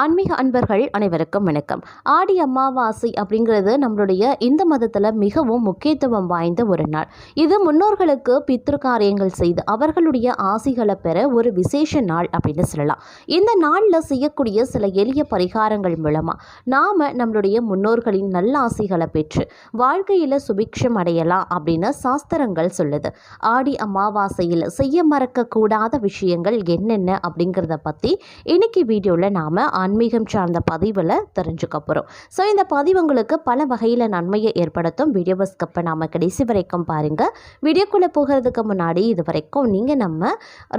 ஆன்மீக அன்பர்கள் அனைவருக்கும் வணக்கம். ஆடி அமாவாசை அப்படிங்கிறது நம்மளுடைய இந்த மதத்தில் மிகவும் முக்கியத்துவம் வாய்ந்த ஒரு நாள். இது முன்னோர்களுக்கு பித்ரு காரியங்கள் செய்து அவர்களுடைய ஆசிகளை பெற ஒரு விசேஷ நாள் அப்படின்னு சொல்லலாம். இந்த நாளில் செய்யக்கூடிய சில எளிய பரிகாரங்கள் மூலமாக நாம் நம்மளுடைய முன்னோர்களின் நல்ல ஆசிகளை பெற்று வாழ்க்கையில் சுபிக்ஷம் அடையலாம் அப்படின்னு சாஸ்திரங்கள் சொல்லுது. ஆடி அமாவாசையில் செய்ய மறக்கக்கூடாத விஷயங்கள் என்னென்ன அப்படிங்கிறத பற்றி இன்னைக்கு வீடியோவில் நாம் ஆன்மீகம் சார்ந்த பதிவில் தெரிஞ்சுக்க போகிறோம் ஸோ இந்த பதிவு உங்களுக்கு பல வகையில் நன்மையை ஏற்படுத்தும். வீடியோ ஸ்கப்பை நாம் கடைசி வரைக்கும் பாருங்கள் வீடியோக்குள்ளே போகிறதுக்கு முன்னாடி இது வரைக்கும் நீங்கள் நம்ம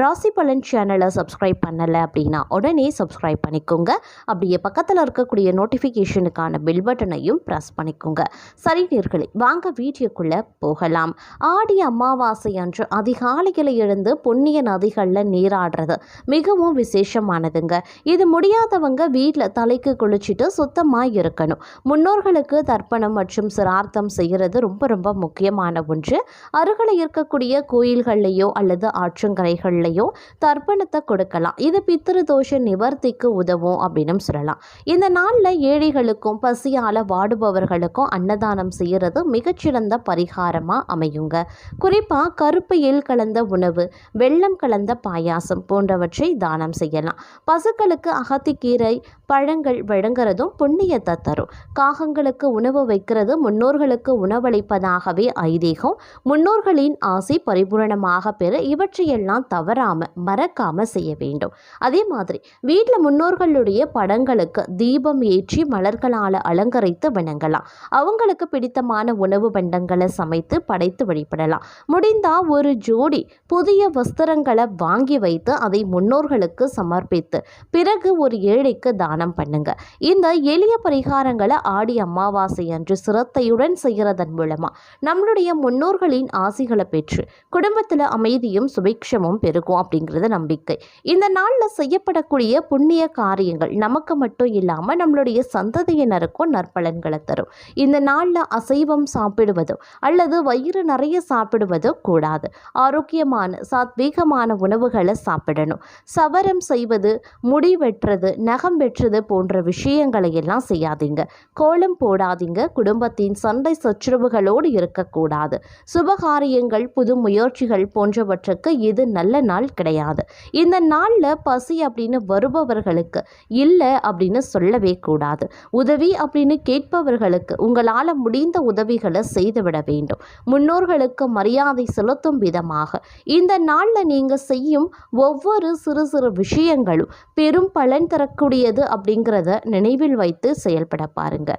ராசி பலன் சேனலை சப்ஸ்கிரைப் பண்ணலை அப்படின்னா உடனே சப்ஸ்கிரைப் பண்ணிக்கோங்க. அப்படியே பக்கத்தில் இருக்கக்கூடிய நோட்டிஃபிகேஷனுக்கான பில் பட்டனையும் ப்ரெஸ் பண்ணிக்கோங்க. சரி நேர்களே வாங்க வீடியோக்குள்ளே போகலாம். ஆடி அமாவாசை அன்று அதிகாலையில் எழுந்து புண்ணிய நதிகளில் நீராடுறது மிகவும் விசேஷமானதுங்க. இது முடியாதவங்க வீட்டில் தலைக்கு குளிச்சுட்டு சுத்தமாக இருக்கணும். முன்னோர்களுக்கு தர்ப்பணம் மற்றும் சிரார்த்தம் செய்கிறது ரொம்ப ரொம்ப முக்கியமான ஒன்று. அருகில் இருக்கக்கூடிய கோயில்கள்லையோ அல்லது ஆற்றங்கரைகள்லையோ தர்ப்பணத்தை கொடுக்கலாம். இது பித்திரு தோஷ நிவர்த்திக்கு உதவும் அப்படின்னு சொல்லலாம். இந்த நாளில் ஏழைகளுக்கும் பசியால் வாடுபவர்களுக்கும் அன்னதானம் செய்கிறது மிகச்சிறந்த பரிகாரமாக அமையுங்க. குறிப்பாக கருப்பு எல் கலந்த உணவு வெள்ளம் கலந்த பாயாசம் போன்றவற்றை தானம் செய்யலாம். பசுக்களுக்கு அகத்திக்கீரை கீரை பழங்கள் வழங்குறதும் புண்ணியத்தை தரும் காகங்களுக்கு உணவு வைக்கிறது முன்னோர்களுக்கு உணவளிப்பதாகவே ஐதீகம். முன்னோர்களின் ஆசை பரிபூரணமாக பெற இவற்றையெல்லாம் தவறாம மறக்காம செய்ய வேண்டும். அதே மாதிரி வீட்டில் முன்னோர்களுடைய படங்களுக்கு தீபம் ஏற்றி மலர்களால் அலங்கரித்து வணங்கலாம். அவங்களுக்கு பிடித்தமான உணவு பண்டங்களை சமைத்து படைத்து வழிபடலாம். முடிந்தா ஒரு ஜோடி புதிய வஸ்திரங்களை வாங்கி வைத்து அதை முன்னோர்களுக்கு சமர்ப்பித்து பிறகு ஒரு ஏழை ஏழைக்கு தானம் பண்ணுங்க. இந்த எளிய பரிகாரங்களை ஆடி அமாவாசை அன்று சிரத்தையுடன் செய்கிறதன் மூலமா நம்மளுடைய முன்னோர்களின் ஆசைகளை பெற்று குடும்பத்தில் அமைதியும் சுபிக்ஷமும் பெருகும் அப்படிங்கிறது நம்பிக்கை. இந்த நாளில் செய்யப்படக்கூடிய புண்ணிய காரியங்கள் நமக்கு மட்டும் இல்லாமல் நம்மளுடைய சந்ததியினருக்கும் நற்பலன்களை தரும். இந்த நாளில் அசைவம் சாப்பிடுவதோ அல்லது வயிறு நிறைய சாப்பிடுவதோ கூடாது. ஆரோக்கியமான சாத்வீகமான உணவுகளை சாப்பிடணும். சவரம் செய்வது முடி வெட்டுறது நகம் பெற்றது போன்ற விஷயங்களை எல்லாம் செய்யாதீங்க. கோலம் போடாதீங்க. குடும்பத்தின் சண்டை சச்சரவுகளோடு இருக்கக்கூடாது. சுபகாரியங்கள் புது முயற்சிகள் போன்றவற்றுக்கு இது நல்ல நாள் கிடையாது. இந்த நாளில் பசி அப்படின்னு வருபவர்களுக்கு இல்லை அப்படின்னு சொல்லவே கூடாது. உதவி அப்படின்னு கேட்பவர்களுக்கு உங்களால் முடிந்த உதவிகளை செய்துவிட வேண்டும். முன்னோர்களுக்கு மரியாதை செலுத்தும் விதமாக. இந்த நாளில் நீங்கள் செய்யும் ஒவ்வொரு சிறு சிறு விஷயங்களும் பெரும் பலன் தரக்கூடியது அப்படிங்கிறத நினைவில் வைத்து செயல்பட பாருங்க.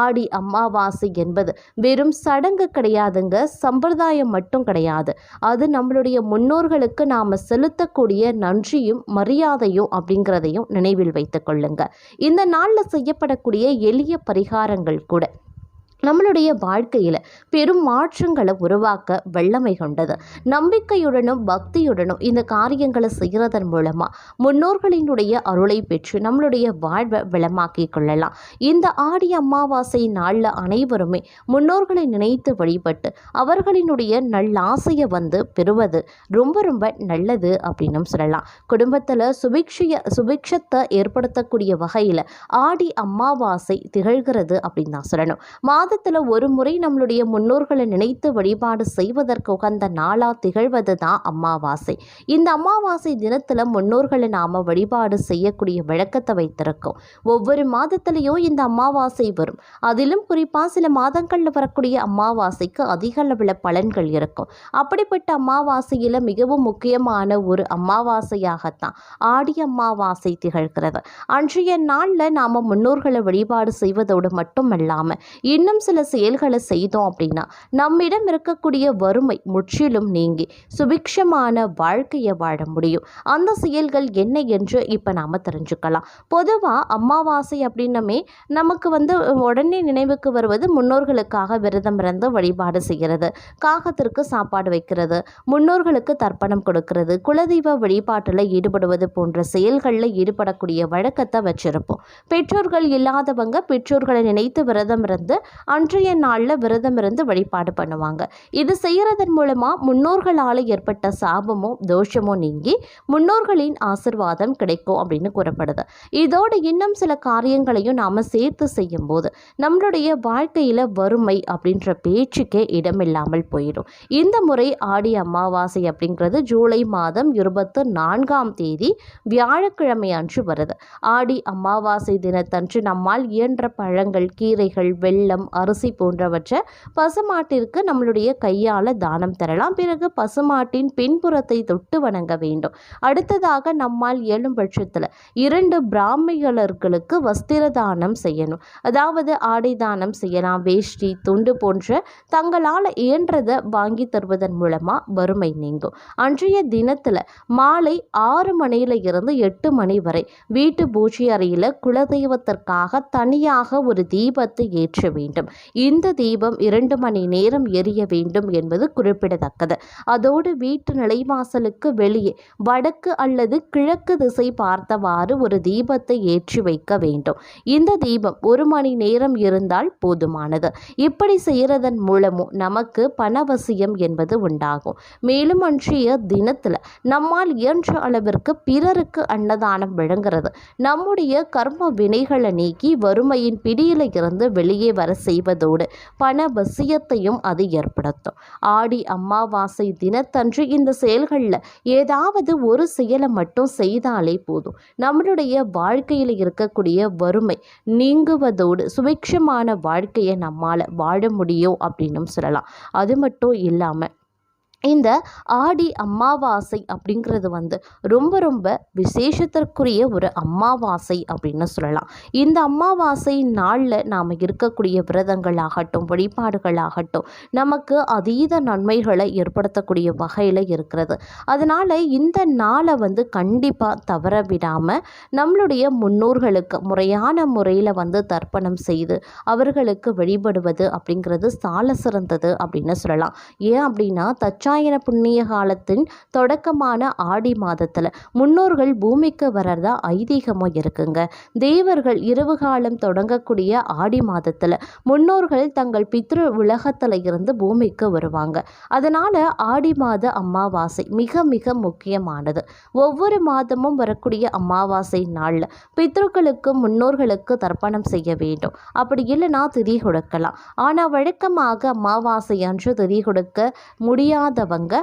ஆடி அமாவாசை என்பது வெறும் சடங்கு கிடையாதுங்க சம்பிரதாயம் மட்டும் கிடையாது. அது நம்மளுடைய முன்னோர்களுக்கு நாம் செலுத்தக்கூடிய நன்றியும் மரியாதையும் அப்படிங்கிறதையும் நினைவில் வைத்துக் கொள்ளுங்க. இந்த நாளில் செய்யப்படக்கூடிய எளிய பரிகாரங்கள் கூட நம்மளுடைய வாழ்க்கையில் பெரும் மாற்றங்களை உருவாக்க வல்லமை கொண்டது. நம்பிக்கையுடனும் பக்தியுடனும் இந்த காரியங்களை செய்கிறதன் மூலமாக முன்னோர்களினுடைய அருளை பெற்று நம்மளுடைய வாழ்வை வளமாக்கி கொள்ளலாம். இந்த ஆடி அமாவாசை நாளில் அனைவருமே முன்னோர்களை நினைத்து வழிபட்டு அவர்களினுடைய நல்லாசையை வந்து பெறுவது ரொம்ப ரொம்ப நல்லது அப்படின்னு சொல்லலாம். குடும்பத்தில் சுபிக்ஷிய சுபிக்ஷத்தை ஏற்படுத்தக்கூடிய வகையில் ஆடி அமாவாசை திகழ்கிறது அப்படின்னு தான் சொல்லணும். மாதத்தில் ஒரு முறை நம்மளுடைய முன்னோர்களை நினைத்து வழிபாடு செய்வதற்கு உகந்த நாளாக திகழ்வது தான் அமாவாசை. இந்த அமாவாசை தினத்தில் முன்னோர்களை நாம் வழிபாடு செய்யக்கூடிய வழக்கத்தை வைத்திருக்கோம். ஒவ்வொரு மாதத்திலையும் இந்த அமாவாசை வரும். அதிலும் குறிப்பாக சில மாதங்களில் வரக்கூடிய அமாவாசைக்கு அதிக அளவில் பலன்கள் இருக்கும். அப்படிப்பட்ட அமாவாசையில் மிகவும் முக்கியமான ஒரு அமாவாசையாகத்தான் ஆடி அமாவாசை திகழ்கிறது. அன்றைய நாளில் நாம் முன்னோர்களை வழிபாடு செய்வதோடு மட்டுமல்லாமல் இன்னும் சில செயல்களை செய்தோம் அப்படின்னா நம்மிடம் இருக்கக்கூடிய வறுமை முற்றிலும் நீங்கி சுபிக்ஷமான வாழ்க்கையை வாழ முடியும். அந்த செயல்கள் என்ன என்று இப்போ நாம் தெரிஞ்சுக்கலாம். பொதுவாக அமாவாசை அப்படின்னமே நமக்கு வந்து உடனே நினைவுக்கு வருவது முன்னோர்களுக்காக விரதம் இருந்து வழிபாடு செய்கிறது. காகத்திற்கு சாப்பாடு வைக்கிறது. முன்னோர்களுக்கு தர்ப்பணம் கொடுக்கிறது. குலதெய்வ வழிபாட்டில் ஈடுபடுவது போன்ற செயல்களில் ஈடுபடக்கூடிய வழக்கத்தை வச்சிருப்போம். பெற்றோர்கள் இல்லாதவங்க பெற்றோர்களை நினைத்து விரதம் இருந்து அன்றைய நாளில் விரதம் இருந்து வழிபாடு பண்ணுவாங்க. இது செய்கிறதன் மூலமாக முன்னோர்களால் ஏற்பட்ட சாபமோ தோஷமோ நீங்கி முன்னோர்களின் ஆசிர்வாதம் கிடைக்கும் அப்படின்னு கூறப்படுது. இதோடு இன்னும் சில காரியங்களையும் நாம் சேர்த்து செய்யும்போது நம்மளுடைய வாழ்க்கையில் வறுமை அப்படின்ற பேச்சுக்கே இடமில்லாமல் போயிடும். இந்த முறை ஆடி அமாவாசை அப்படிங்கிறது ஜூலை மாதம் இருபத்து நான்காம் தேதி வியாழக்கிழமை அன்று வருது. ஆடி அமாவாசை தினத்தன்று நம்மால் இயன்ற பழங்கள் கீரைகள் வெள்ளம் அரிசி போன்றவற்றை பசுமாட்டிற்கு நம்மளுடைய கையால் தானம் தரலாம். பிறகு பசுமாட்டின் பின்புறத்தை தொட்டு வணங்க வேண்டும். அடுத்ததாக நம்மால் இயலும் பட்சத்தில் இரண்டு பிராமிகளர்களுக்கு வஸ்திர தானம் செய்யணும். அதாவது ஆடை தானம் செய்யலாம் வேஷ்டி துண்டு போன்ற தங்களால் இயன்றதை வாங்கி தருவதன் மூலமாக வறுமை நீங்கும். அன்றைய தினத்தில் மாலை ஆறு மணியில இருந்து எட்டு மணி வரை வீட்டு பூஜை அறையில் குலதெய்வத்திற்காக தனியாக ஒரு தீபத்தை ஏற்ற வேண்டும். இந்த தீபம் இரண்டு மணி நேரம் எரிய வேண்டும் என்பது குறிப்பிடத்தக்கது. அதோடு வீட்டு நிலைவாசலுக்கு வெளியே வடக்கு அல்லது கிழக்கு திசை பார்த்தவாறு ஒரு தீபத்தை ஏற்றி வைக்க வேண்டும். இந்த தீபம் ஒரு மணி நேரம் இருந்தால் போதுமானது. இப்படி செய்கிறதன் மூலமும் நமக்கு பணவசியம் என்பது உண்டாகும். மேலும் அன்றைய தினத்தில் நம்மால் இயன்ற அளவிற்கு பிறருக்கு அன்னதானம் வழங்குறது நம்முடைய கர்ம வினைகளை நீக்கி வறுமையின் பிடியில் இருந்து வெளியே வர செய்வதோடு பண வசியத்தையும் அது ஏற்படுத்தும். ஆடி அமாவாசை தினத்தன்று இந்த செயல்களில் ஏதாவது ஒரு செயலை மட்டும் செய்தாலே போதும். நம்மளுடைய வாழ்க்கையில் இருக்கக்கூடிய வறுமை நீங்குவதோடு சுபிக்ஷமான வாழ்க்கையை நம்மால் வாழ முடியும் அப்படின்னும் சொல்லலாம். அது மட்டும் இல்லாமல் இந்த ஆடி அமாவாசை அப்படிங்கிறது வந்து ரொம்ப ரொம்ப விசேஷத்திற்குரிய ஒரு அமாவாசை அப்படின்னு சொல்லலாம். இந்த அமாவாசை நாளில் நாம் இருக்கக்கூடிய விரதங்கள் ஆகட்டும் வழிபாடுகள் ஆகட்டும் நமக்கு அதீத நன்மைகளை ஏற்படுத்தக்கூடிய வகையில் இருக்கிறது. அதனால் இந்த நாளை வந்து கண்டிப்பாக தவற விடாமல் நம்மளுடைய முன்னோர்களுக்கு முறையான முறையில் வந்து தர்ப்பணம் செய்து அவர்களுக்கு வழிபடுவது அப்படிங்கிறது சால சிறந்தது அப்படின்னு சொல்லலாம். ஏன் அப்படின்னா தச்சா தட்சாயன புண்ணிய காலத்தின் தொடக்கமான ஆடி மாதத்தில் முன்னோர்கள் பூமிக்கு வர்றதா ஐதீகமாக இருக்குங்க. தேவர்கள் இரவு காலம் தொடங்கக்கூடிய ஆடி மாதத்தில் முன்னோர்கள் தங்கள் பித்ரு உலகத்தில் இருந்து பூமிக்கு வருவாங்க. அதனால் ஆடி மாத அமாவாசை மிக மிக முக்கியமானது. ஒவ்வொரு மாதமும் வரக்கூடிய அமாவாசை நாளில் பித்ருக்களுக்கு முன்னோர்களுக்கு தர்ப்பணம் செய்ய வேண்டும். அப்படி இல்லைன்னா திதி கொடுக்கலாம். ஆனால் வழக்கமாக அமாவாசை அன்று திதி கொடுக்க முடியாத இல்லாதவங்க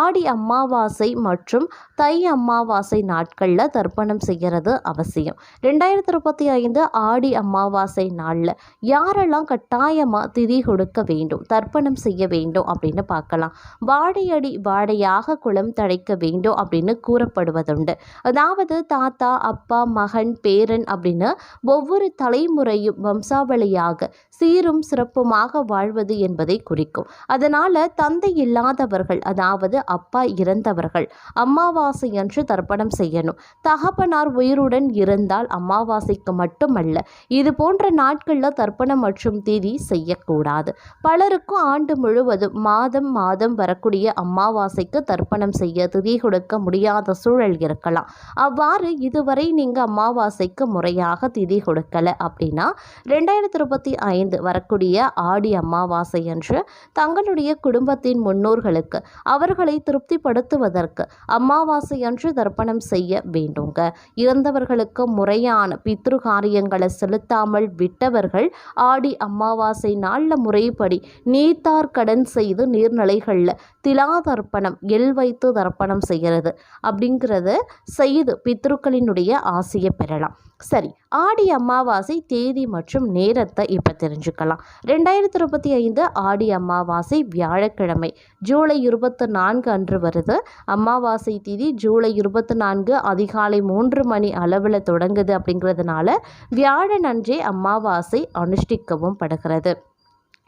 ஆடி அமாவாசை மற்றும் தை அமாவாசை நாட்களில் தர்ப்பணம் செய்கிறது அவசியம். ரெண்டாயிரத்தி இருபத்தி ஐந்து ஆடி அமாவாசை நாளில் யாரெல்லாம் கட்டாயமாக திதி கொடுக்க வேண்டும் தர்ப்பணம் செய்ய வேண்டும் அப்படின்னு பார்க்கலாம். வாடையடி வாடையாக குளம் தழைக்க வேண்டும் அப்படின்னு கூறப்படுவதுண்டு. அதாவது தாத்தா அப்பா மகன் பேரன் அப்படின்னு ஒவ்வொரு தலைமுறையும் வம்சாவளியாக சீரும் சிறப்புமாக வாழ்வது என்பதை குறிக்கும். அதனால் தந்தை இல்லாதவர்கள் இறந்தவர்கள் அதாவது அப்பா இறந்தவர்கள் அமாவாசை அன்று தர்ப்பணம் செய்யணும். தகப்பனார் உயிருடன் இருந்தால் அமாவாசைக்கு மட்டுமல்ல இது போன்ற நாட்களில் தர்ப்பணம் மற்றும் திதி செய்யக்கூடாது. பலருக்கும் ஆண்டு முழுவதும் மாதம் மாதம் வரக்கூடிய அமாவாசைக்கு தர்ப்பணம் செய்ய திதி கொடுக்க முடியாத சூழல் இருக்கலாம். அவ்வாறு இதுவரை நீங்கள் அமாவாசைக்கு முறையாக திதி கொடுக்கல அப்படின்னா ரெண்டாயிரத்தி இருபத்தி ஐந்து வரக்கூடிய ஆடி அமாவாசை அன்று தங்களுடைய குடும்பத்தின் முன்னோர்களுக்கு அவர்களை திருப்திப்படுத்துவதற்கு அமாவாசை அன்று தர்ப்பணம் செய்ய வேண்டுங்க. இறந்தவர்களுக்கு முறையான பித்ரு காரியங்களை செலுத்தாமல் விட்டவர்கள் ஆடி அமாவாசை நாளில் முறைப்படி நீத்தார் கடன் செய்து நீர்நிலைகளில் திலா தர்ப்பணம் எல் வைத்து தர்ப்பணம் செய்கிறது அப்படிங்கிறத செய்து பித்ருக்களினுடைய ஆசையை பெறலாம். சரி ஆடி அமாவாசை தேதி மற்றும் நேரத்தை இப்போ தெரிஞ்சுக்கலாம். ரெண்டாயிரத்தி இருபத்தி ஐந்து ஆடி அமாவாசை வியாழக்கிழமை ஜூலை இருபத்தி நான்கு அன்று வருது. அமாவாசை தேதி ஜூலை இருபத்தி நான்கு அதிகாலை மூன்று மணி அளவில் தொடங்குது அப்படிங்கிறதுனால வியாழன் அன்றே அமாவாசை அனுஷ்டிக்கவும் படுகிறது.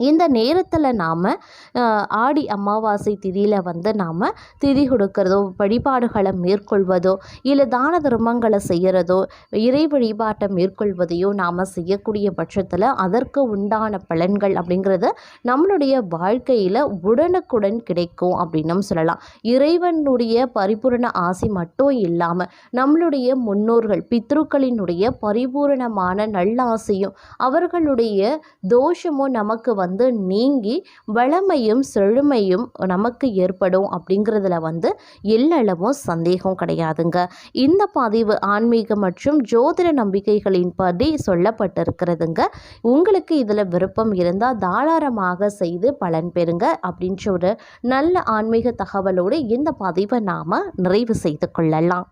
இந்த நேரத்தில் நாம் ஆடி அமாவாசை திதியில் வந்து நாம் திதி கொடுக்கறதோ வழிபாடுகளை மேற்கொள்வதோ இல்லை தான தர்மங்களை செய்கிறதோ இறை வழிபாட்டை மேற்கொள்வதையோ நாம் செய்யக்கூடிய பட்சத்தில் அதற்கு உண்டான பலன்கள் அப்படிங்கிறது நம்மளுடைய வாழ்க்கையில் உடனுக்குடன் கிடைக்கும் அப்படின்னும் சொல்லலாம். இறைவனுடைய பரிபூரண ஆசி மட்டும் இல்லாமல் நம்மளுடைய முன்னோர்கள் பித்ருக்களினுடைய பரிபூரணமான நல்லாசையும் அவர்களுடைய தோஷமும் நமக்கு வந்து வந்து நீங்கி வளமையும் செழுமையும் நமக்கு ஏற்படும் அப்படிங்கிறதுல வந்து எல்லளவும் சந்தேகம் கிடையாதுங்க. இந்த பதிவு ஆன்மீக மற்றும் ஜோதிட நம்பிக்கைகளின் படி சொல்லப்பட்டிருக்கிறதுங்க. உங்களுக்கு இதில் விருப்பம் இருந்தால் தாராளமாக செய்து பலன் பெறுங்க அப்படின்ற ஒரு நல்ல ஆன்மீக தகவலோடு இந்த பதிவை நாம் நிறைவு செய்து கொள்ளலாம்.